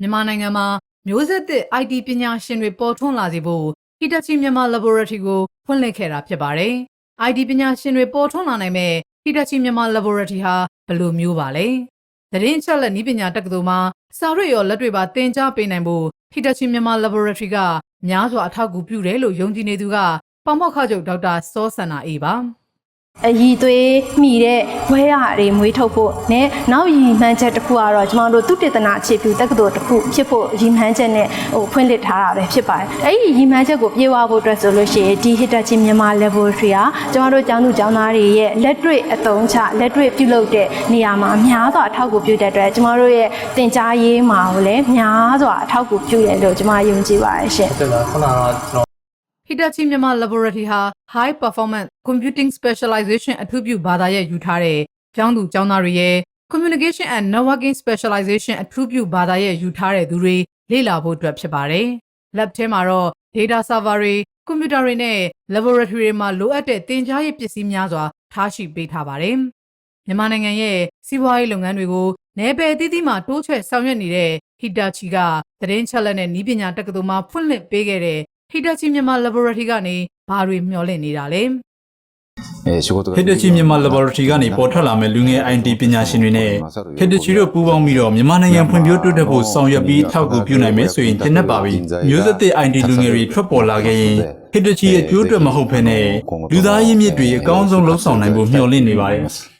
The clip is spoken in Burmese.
မြန်မာနိုင်ငံမှာမျိုးဆက်သစ် IT ပညာရှင်တွေပေါ်ထွန်းလာစေဖို့ Hitachi Myanmar Laboratory ကိုဖွင့်လှစ်ခဲ့တာဖြစ်ပါတယ်။ IT ပညာရှင်တွေပေါ်ထွန်းလာနိုင်မဲ့ Hitachi Myanmar Laboratory ဟာဘယ်လိုမျိုးပါလဲ။သတင်းချက်လက်နည်းပညာတက္ကသိုလ်မှာစာရွက်ရောလက်တွေပါသင်ကြားပေးနိုင်ဖို့ Hitachi Myanmar Laboratory ကများစွာအထောက်အကူပြုတယ်လို့ယုံကြည်နေသူကပေါမောက်ခချုပ်ဒေါက်တာစောစန္နာအေးပါ။ အရည်သွေးမိတဲ့ဘွဲရတွေမွေးထုတ်ဖို့နဲ့နောက်ရည်မှန်းချက်တစ်ခုကတော့ကျမတို့သူတေသနာအခြေပြုတက္ကသိုလ်တစ်ခုဖြစ်ဖို့ရည်မှန်းချက်နဲ့ဟိုဖွင့်လှစ်ထားတာပဲဖြစ်ပါတယ်။အဲ့ဒီရည်မှန်းချက်ကိုပြေဝဖို့အတွက်ဆိုလို့ရှိရင်ဒီ Hitachi မြန်မာ Laboratory ကကျမတို့ကျောင်းသူကျောင်းသားတွေရဲ့လက်တွေ့အသုံးချလက်တွေ့ပြုလုပ်တဲ့နေရာမှာအများစွာအထောက်အကူပြုတဲ့အတွက်ကျမတို့ရဲ့သင်ကြားရေးမှာလည်းများစွာအထောက်အကူပြုတယ်လို့ကျမယုံကြည်ပါတယ်ရှင်။ဟုတ်ကဲ့ပါခုနကတော့ကျွန်တော် Hitachi မြန်မာ Laboratory ဟာ High Performance Computing Specialization အထူးပြုဘာသာရပ်ယူထားတဲ့ကျောင်းသူကျောင်းသားတွေရဲ့ Communication and Networking Specialization အထူးပြုဘာသာရပ်ယူထားတဲ့သူတွေလေ့လာဖို့အတွက်ဖြစ်ပါတယ်။ Lab ထဲမှာတော့ Data Server တွေ Computer တွေနဲ့ Laboratory တွေမှာလိုအပ်တဲ့သင်ကြားရေးပစ္စည်းများစွာထားရှိပေးထားပါတယ်။မြန်မာနိုင်ငံရဲ့စီးပွားရေးလုပ်ငန်းတွေကိုနယ်ပယ်အသီးသီးမှာတိုးချဲ့ဆောင်ရွက်နေတဲ့ Hitachi ကသတင်းချက်လက်နဲ့နည်းပညာတက္ကသိုလ်မှာဖွင့်လှစ်ပေးခဲ့တဲ့ Hitachi Myanmar Laboratory ကနေဘာတွေမျှော်လင့်နေတာလဲ Hitachi Myanmar Laboratory ကနေပေါ်ထွက်လာမဲ့လူငယ် IT ပညာရှင်တွေနဲ့ Hitachi တို့ပူးပေါင်းပြီးတော့မြန်မာနိုင်ငံဖွံ့ဖြိုးတိုးတက်ဖို့ဆောင်ရွက်ပြီးထောက်ကူပြုနိုင်မယ်ဆိုရင်တင်နှစ်ပါပြီ။မျိုးဆက်သစ် IT လူငယ်တွေထွက်ပေါ်လာခဲ့ရင် Hitachi ရဲ့ကျိုးအတွက်မဟုတ်ဘဲနဲ့လူသားရင်းမြစ်တွေအကောင်းဆုံးလှုပ်ဆောင်နိုင်ဖို့မျှော်လင့်နေပါတယ်။